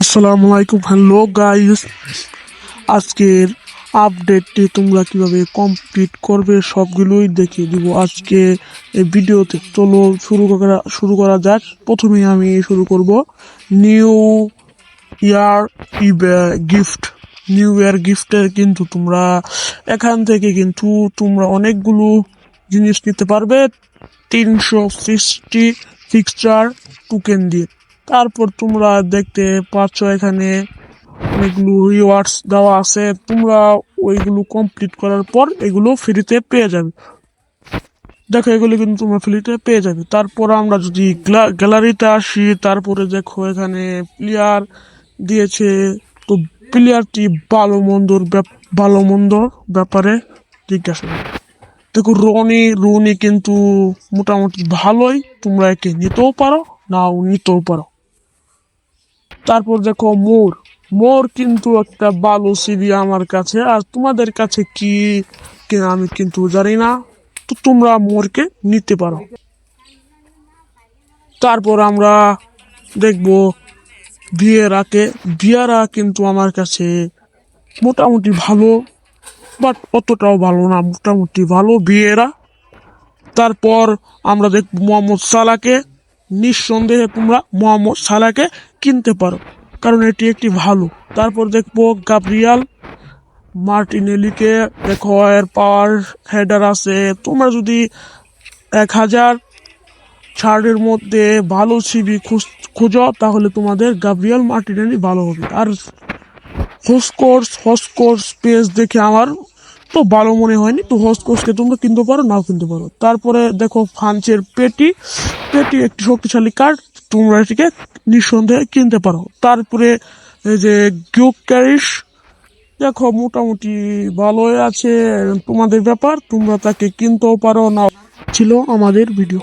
আসসালামু আলাইকুম। Hello guys আজকের আপডেটটি তোমরা কীভাবে কমপ্লিট করবে সবগুলোই দেখিয়ে দিব। আজকে এই ভিডিওতে চলো শুরু করা শুরু করা যাক। প্রথমে আমি শুরু করব। New year gift new year গিফটের কিন্তু তোমরা, এখান থেকে কিন্তু তোমরা অনেকগুলো জিনিস নিতে পারবে। তিনশো সিক্সটি ফিক্সচার টোকেন দিয়ে। তারপর তোমরা দেখতে পাচ্ছ এখানে অনেকগুলো রিওয়ার্ডস দেওয়া আছে। তোমরা ওইগুলো কমপ্লিট করার পর এগুলো ফ্রিতে পেয়ে যাবে। দেখো, এগুলো কিন্তু তোমরা ফ্রিতে পেয়ে যাবে। তারপর আমরা যদি গ্যালারিতে আসি, তারপরে দেখো এখানে প্লেয়ার দিয়েছে। তো প্লেয়ারটি ভালো মন্দর ভালো মন্দর ব্যাপারে জিজ্ঞাসা দেখো রনি রনি কিন্তু মোটামুটি ভালোই। তোমরা একে নিতেও পারো, নাও নিতেও পারো। তারপর দেখো মোর। মোর কিন্তু একটা ভালো সিবি আমার কাছে। আর তোমাদের কাছে কি আমি কিন্তু জানি না। তো তোমরা মোরকে নিতে পারো। তারপর আমরা দেখব ভিয়েরাকে ভিয়ারা কিন্তু আমার কাছে মোটামুটি ভালো, বাট অতটাও ভালো না, মোটামুটি ভালো বিয়েরা। তারপর আমরা দেখব মোহাম্মদ সালাকে নিঃসন্দেহে তোমরা মোহাম্মদ সালাকে কিনতে পারো। কারণ এটি একটি ভালো। তারপর দেখব গাব্রিয়াল মার্টিনেলিকে, দেখো এর পাওয়ার হেডার আছে। তোমরা যদি এক হাজার ছাড়ের মধ্যে ভালো সিবি খুঁজো তাহলে তোমাদের গাব্রিয়াল মার্টিনেলি ভালো হবে। আর হোসকোর্স হোসকোর্স পেজ দেখে আমার তো ভালো মনে হয়নি। তো হোসকোর্সকে তোমরা কিনতে পারো, নাও কিনতে পারো। তারপরে দেখো ফ্রান্সের পেটি। পেটি একটি শক্তিশালী কার্ড তোমরা এটিকে নিঃসন্দেহে কিনতে পারো। তারপরে এই যে গিউক ক্যারিস দেখো মোটামুটি ভালোই আছে, তোমাদের ব্যাপার, তোমরা তাকে কিনতেও পারো না ছিল আমাদের ভিডিও